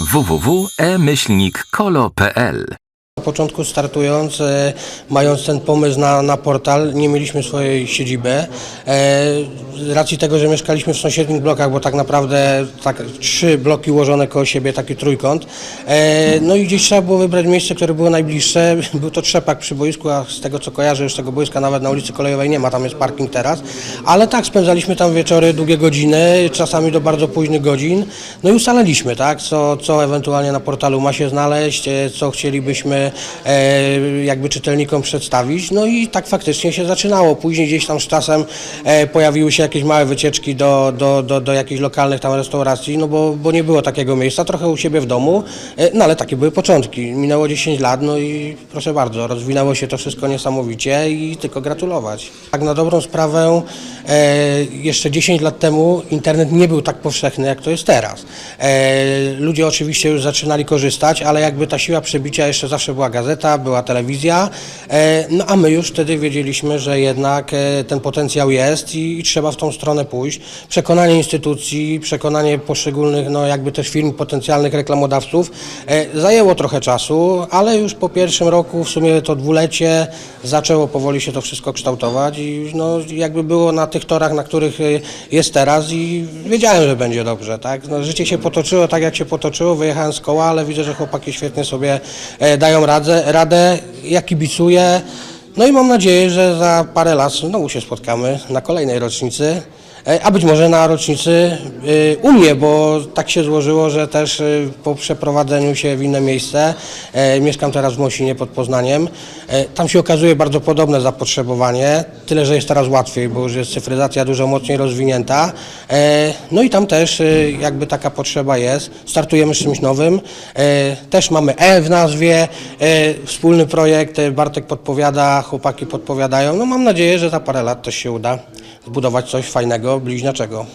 www.e-kolo.pl Na początku startując, e, mając ten pomysł na, na portal, nie mieliśmy swojej siedziby. E, z racji tego, że mieszkaliśmy w sąsiednich blokach, bo tak naprawdę tak, trzy bloki ułożone koło siebie, taki trójkąt. E, no i gdzieś trzeba było wybrać miejsce, które było najbliższe. Był to Trzepak przy boisku, a z tego co kojarzę, już tego boiska nawet na ulicy Kolejowej nie ma, tam jest parking teraz. Ale tak, spędzaliśmy tam wieczory, długie godziny, czasami do bardzo późnych godzin. No i ustaliliśmy, tak, co, co ewentualnie na portalu ma się znaleźć, e, co chcielibyśmy jakby czytelnikom przedstawić. No i tak faktycznie się zaczynało. Później gdzieś tam z czasem e, pojawiły się jakieś małe wycieczki do, do, do, do jakichś lokalnych tam restauracji, no bo, bo nie było takiego miejsca, trochę u siebie w domu, e, no ale takie były początki. Minęło 10 lat, no i proszę bardzo, rozwinęło się to wszystko niesamowicie i tylko gratulować. Tak na dobrą sprawę, e, jeszcze 10 lat temu internet nie był tak powszechny, jak to jest teraz. E, ludzie oczywiście już zaczynali korzystać, ale jakby ta siła przebicia jeszcze zawsze była gazeta, była telewizja, e, no a my już wtedy wiedzieliśmy, że jednak e, ten potencjał jest i, i trzeba w tą stronę pójść. Przekonanie instytucji, przekonanie poszczególnych, no jakby też firm, potencjalnych reklamodawców e, zajęło trochę czasu, ale już po pierwszym roku, w sumie to dwulecie, zaczęło powoli się to wszystko kształtować i no jakby było na tych torach, na których jest teraz i wiedziałem, że będzie dobrze, tak? No, życie się potoczyło tak, jak się potoczyło, wyjechałem z koła, ale widzę, że chłopaki świetnie sobie dają radę, radę ja kibicuję, no i mam nadzieję, że za parę lat znowu się spotkamy na kolejnej rocznicy. E, A być może na rocznicy y, u mnie, bo tak się złożyło, że też y, po przeprowadzeniu się w inne miejsce, e, mieszkam teraz w Mosinie pod Poznaniem, e, tam się okazuje bardzo podobne zapotrzebowanie, tyle że jest teraz łatwiej, bo już jest cyfryzacja dużo mocniej rozwinięta. No i tam też y, jakby taka potrzeba jest. Startujemy z czymś nowym. Też mamy E w nazwie, wspólny projekt, Bartek podpowiada, chłopaki podpowiadają. No mam nadzieję, że za parę lat to się uda zbudować coś fajnego, bliźniaczego.